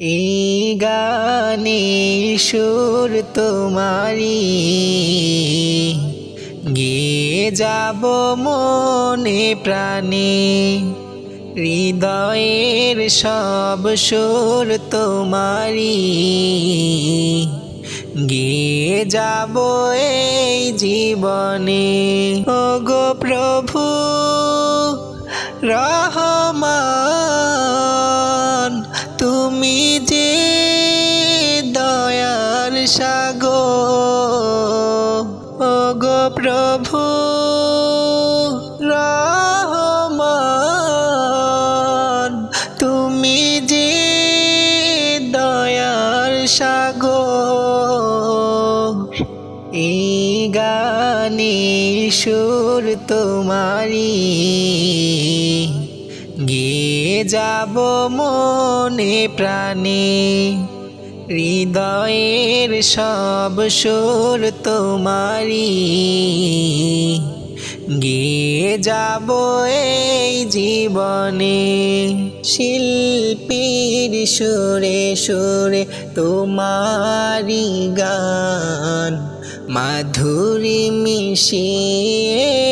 এই গানে সুর তোমারি গিয়ে যাব মনে প্রাণে, হৃদয়ের সব সুর তোমারি গিয়ে যাব এই জীবনে ও গো প্রভু রহমান সাগো ও গো প্রভু, রহমান, তুমি যে দয়ার সাগর, এই গানে সুর তোমারি। গিয়ে যাব মনে প্রাণে। হৃদয়ের সব সুর তোমারি গিয়ে যাব এই জীবনে, শিল্পীর সুরে সুরে তোমারি গান। মাধুরী মিশিয়ে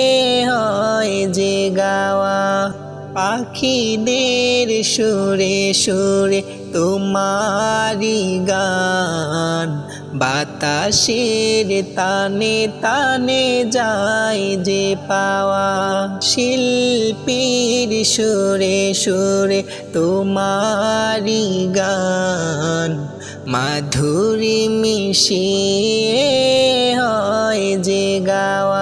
পাখিদের সুরে সুরে তোমারি গান। বাতাসের তানে তানে যায় যে পাওয়া। শিল্পীর সুরে সুরে তোমারি গান। মাধুরী মিশিয়ে হয় যে গাওয়া।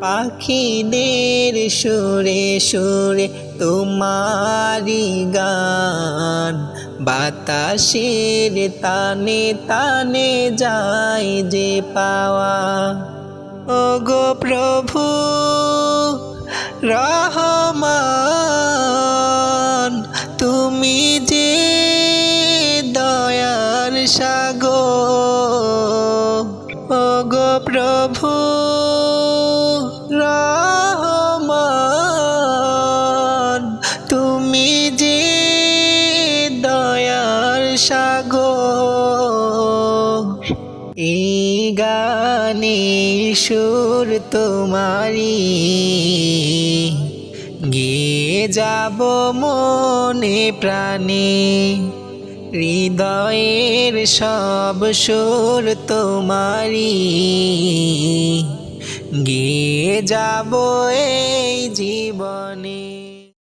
পাখিদের সুরে সুরে তোমারি গান। বাতাসের তানে তানে যায় যে পাওয়া। ও প্রভু, রহমান, তুমি যে দয়ার সাগর। ও প্রভু সাগর। এই গানে সুর তোমারি গিয়ে যাব মনে প্রাণে। হৃদয়ের সব সুর তোমারি গিয়ে যাব এই জীবনে।